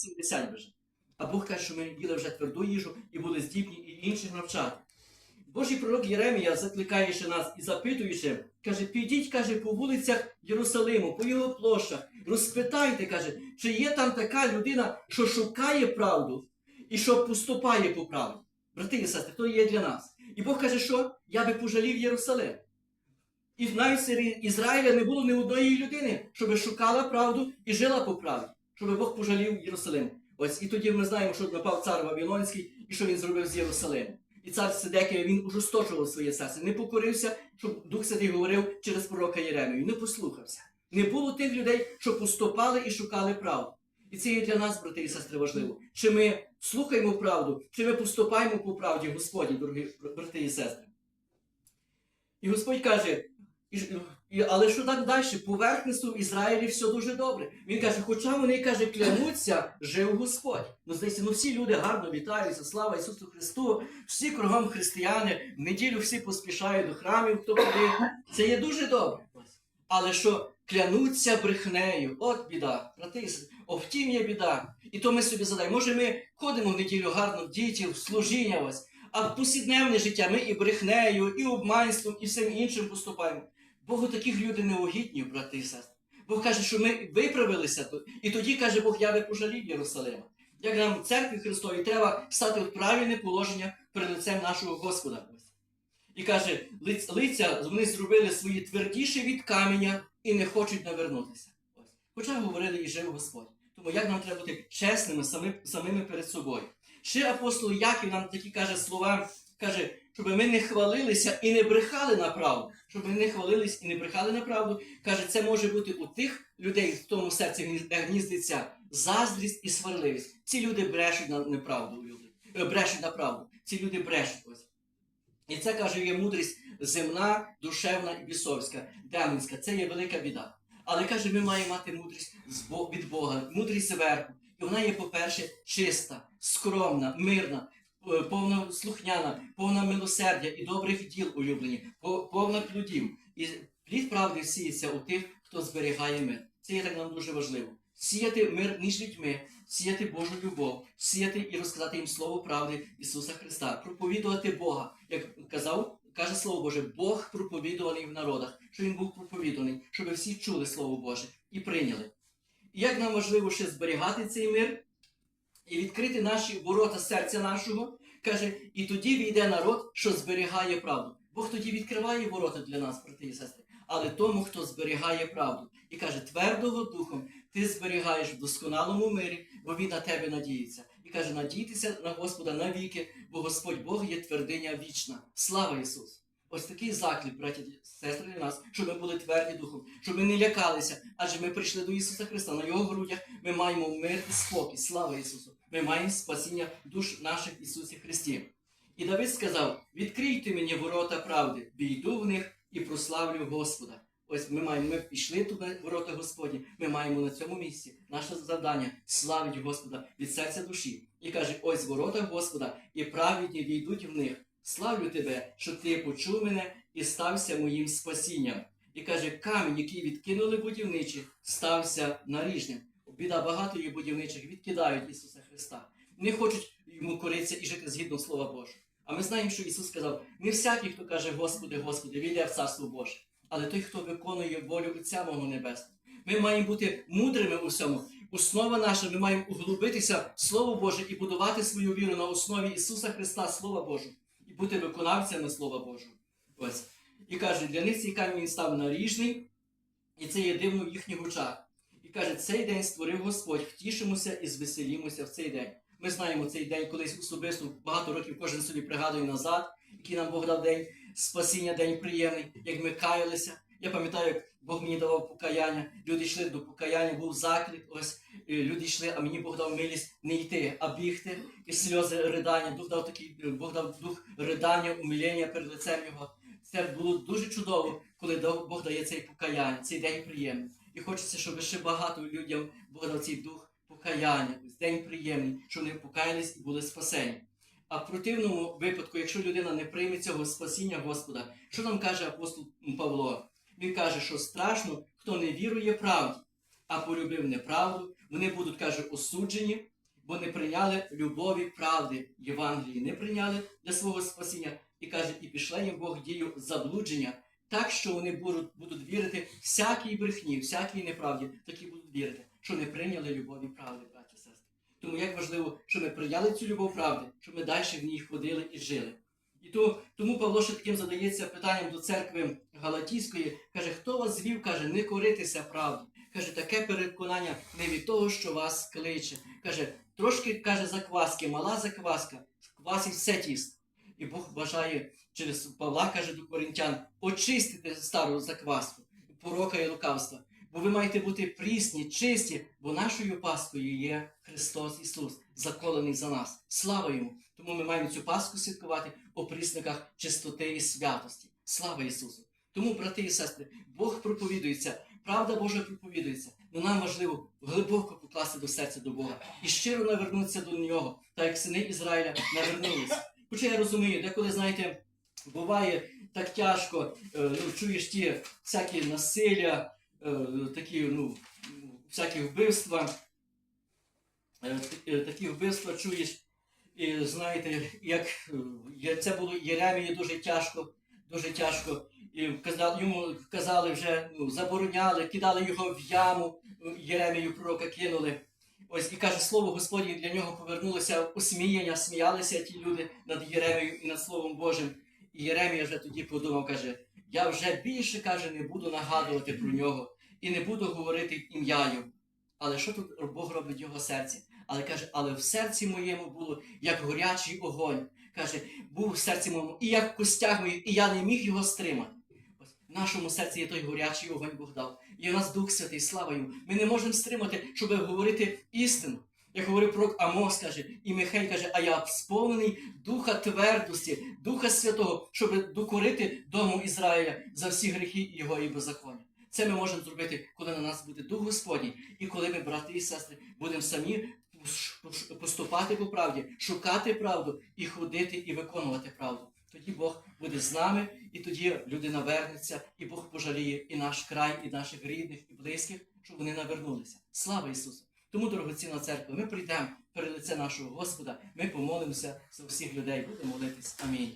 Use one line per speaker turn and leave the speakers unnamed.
70 вже. А Бог каже, що ми їли вже тверду їжу і були здібні і інших навчати. Божий пророк Єремія закликає ще нас і запитуючи, каже, підіть, каже, по вулицях Єрусалиму, по його площах, розпитайте, каже, чи є там така людина, що шукає правду і що поступає по правді. Брати і сестри, то є для нас. І Бог каже, що я би пожалів Єрусалим. І навіть серед Ізраїля не було ні одної людини, щоб шукала правду і жила по правді, щоб Бог пожалів Єрусалим. Ось і тоді ми знаємо, що напав цар Вавилонський і що він зробив з Єрусалимом. І цар Сидекія він ужесточував своє серце, не покорився, щоб Дух Святий говорив через пророка Єремію, не послухався. Не було тих людей, що поступали і шукали правду. І це є для нас, брати і сестри, важливо. Чи ми слухаємо правду, чи ми поступаємо по правді Господі, дорогі брати і сестри. І Господь каже, і, але що так далі? Поверхністю в Ізраїлі все дуже добре. Він каже, хоча вони каже, клянуться, жив Господь. Ну, здається, ну всі люди гарно вітаються, слава Ісусу Христу, всі кругом християни, в неділю всі поспішають до храмів, хто куди. Це є дуже добре. Але що клянуться брехнею, от біда, брати, о, втім є біда. І то ми собі задаємо, може ми ходимо в неділю гарно в в служіння ось, а в повсякденне життя ми і брехнею, і обманством, і всім іншим поступаємо. Богу таких людей неугідні, брати і сестри. Бог каже, що ми виправилися тут. І тоді каже Бог, я пожалів Єрусалима. Як нам в церкві Христовій треба стати в правильне положення перед лицем нашого Господа. І каже, лиця вони зробили свої твердіші від каменя і не хочуть навернутися. Хоча говорили і жив Господь. Тому як нам треба бути чесними самими перед собою. Ще апостол Яків нам такі каже слова, каже, щоб ми не хвалилися і не брехали на правду. Щоб ми не хвалились і не брехали на правду. Каже, це може бути у тих людей, в тому серці гніздиться заздрість і сварливість. Ці люди брешуть на неправду, люди. Е, брешуть на правду. Ці люди брешуть ось. І це каже, є мудрість земна, душевна і бісовська, демонська. Це є велика біда. Але каже, ми маємо мати мудрість від Бога, мудрість зверху. І вона є, по-перше, чиста, скромна, мирна, повна слухняна, повна милосердя і добрих діл улюблені, повна плодів. І плід правди сіється у тих, хто зберігає мир. Це є так нам дуже важливо. Сіяти мир між людьми, сіяти Божу любов, сіяти і розказати їм слово правди Ісуса Христа, проповідувати Бога, як казав, каже Слово Боже, Бог проповідуваний в народах, що він був проповіданий, щоб всі чули Слово Боже і прийняли. І як нам важливо ще зберігати цей мир і відкрити наші ворота серця нашого, каже, і тоді війде народ, що зберігає правду. Бог тоді відкриває ворота для нас, брати і сестри, але тому, хто зберігає правду. І каже, твердого духом ти зберігаєш в досконалому мирі, бо він на тебе надіється. І каже, надійтеся на Господа навіки, бо Господь Бог є твердиня вічна. Слава Ісусу! Ось такий заклик, браті і сестри, для нас, щоб ми були тверді духом, щоб ми не лякалися, адже ми прийшли до Ісуса Христа. На Його грудях ми маємо мир і спокій. Слава Ісусу! Ми маємо спасіння душ наших Ісусі Христі. І Давид сказав: відкрийте мені ворота правди, війду в них і прославлю Господа. Ось ми маємо, ми пішли на ворота Господні, ми маємо на цьому місці наше завдання славить Господа від серця душі. І каже: ось ворота Господа, і праведні війдуть в них. Славлю тебе, що ти почув мене і стався моїм спасінням. І каже, камінь, який відкинули будівничі, стався наріжним. Біда багато є будівничих відкидають Ісуса Христа. Не хочуть йому коритися і жити згідно Слова Божого. А ми знаємо, що Ісус сказав: не всякий, хто каже Господи, Господи, війде в Царство Боже, але той, хто виконує волю Отця мого Небесного. Ми маємо бути мудрими у всьому. Основа наша, ми маємо углубитися в Слово Боже і будувати свою віру на основі Ісуса Христа, Слова Божого, і бути виконавцями Слова Божого. Ось. І каже, для них цей камінь став наріжний, і це є дивно в їхніх очах. І каже, цей день створив Господь, втішимося і звеселімося в цей день. Ми знаємо цей день колись особисто багато років кожен собі пригадує назад, який нам Бог дав день спасіння, день приємний, як ми каялися. Я пам'ятаю, як Бог мені давав покаяння, люди йшли до покаяння, був заклик, ось е, люди йшли, а мені Бог дав милість не йти, а бігти, і сльози ридання. Дух дав такий, е, Бог дав дух ридання, умилення перед лицем його. Це було дуже чудово, коли Бог дає цей покаяння, цей день приємний. І хочеться, щоб ще багато людям дав цей дух покаяння, ось день приємний, щоб вони покаялись і були спасені. А в противному випадку, якщо людина не прийме цього спасіння Господа, що нам каже апостол Павло? Він каже, що страшно, хто не вірує правді, а полюбив неправду, вони будуть, каже, осуджені, бо не прийняли любові правди Євангелії, не прийняли для свого спасіння. І каже, і пішла їм Бог дію заблудження, так що вони будуть, будуть вірити всякій брехні, всякій неправді, такі будуть вірити, що не прийняли любові правди, браті і сестри. Тому як важливо, що ми прийняли цю любов правди, щоб ми далі в ній ходили і жили. І то, тому Павло ще таким задається питанням до церкви Галатійської, каже, хто вас звів, каже, не коритися правді. Каже, таке переконання не від того, що вас кличе. Каже, трошки каже закваски, мала закваска, квасить все тісто. І Бог бажає через Павла, каже до коринтян, очистити стару закваску, порока і лукавства. Бо ви маєте бути прісні, чисті, бо нашою Паскою є Христос Ісус, заколений за нас. Слава йому! Тому ми маємо цю Пасху святкувати у присниках чистоти і святості. Слава Ісусу! Тому, брати і сестри, Бог проповідується, правда Божа проповідується. Но нам важливо глибоко покласти до серця до Бога і щиро навернутися до нього, так як сини Ізраїля навернулися. Хоча я розумію, деколи, знаєте, буває так тяжко, е, ну, чуєш ті всякі насилля, е, такі, ну, всякі вбивства, е, такі вбивства чуєш. І знаєте, як це було Єремії дуже тяжко, дуже тяжко. І казали, йому казали вже, ну, забороняли, кидали його в яму, Єремію пророка кинули. Ось і каже, слово Господнє для нього повернулося усміяння, сміялися ті люди над Єремією і над Словом Божим. І Єремія вже тоді подумав, каже, я вже більше каже, не буду нагадувати про нього і не буду говорити ім'я його. Але що тут Бог робить в його серці? Але каже, але в серці моєму було як горячий огонь. Каже, був в серці моєму і як в костях моїх, і я не міг його стримати. В нашому серці є той горячий огонь Бог дав. І у нас Дух Святий, слава йому. Ми не можемо стримати, щоб говорити істину. Як говорив пророк Амос, каже, і Михай каже, а я сповнений духа твердості, Духа Святого, щоб докорити дому Ізраїля за всі гріхи його і беззаконня. Це ми можемо зробити, коли на нас буде Дух Господній, і коли ми, брати і сестри, будемо самі поступати по правді, шукати правду і ходити і виконувати правду. Тоді Бог буде з нами, і тоді людина вернеться, і Бог пожаліє і наш край, і наших рідних, і близьких, щоб вони навернулися. Слава Ісусу! Тому, дорогоцінна церква, ми прийдемо перед лице нашого Господа, ми помолимося за всіх людей, будемо молитись. Амінь.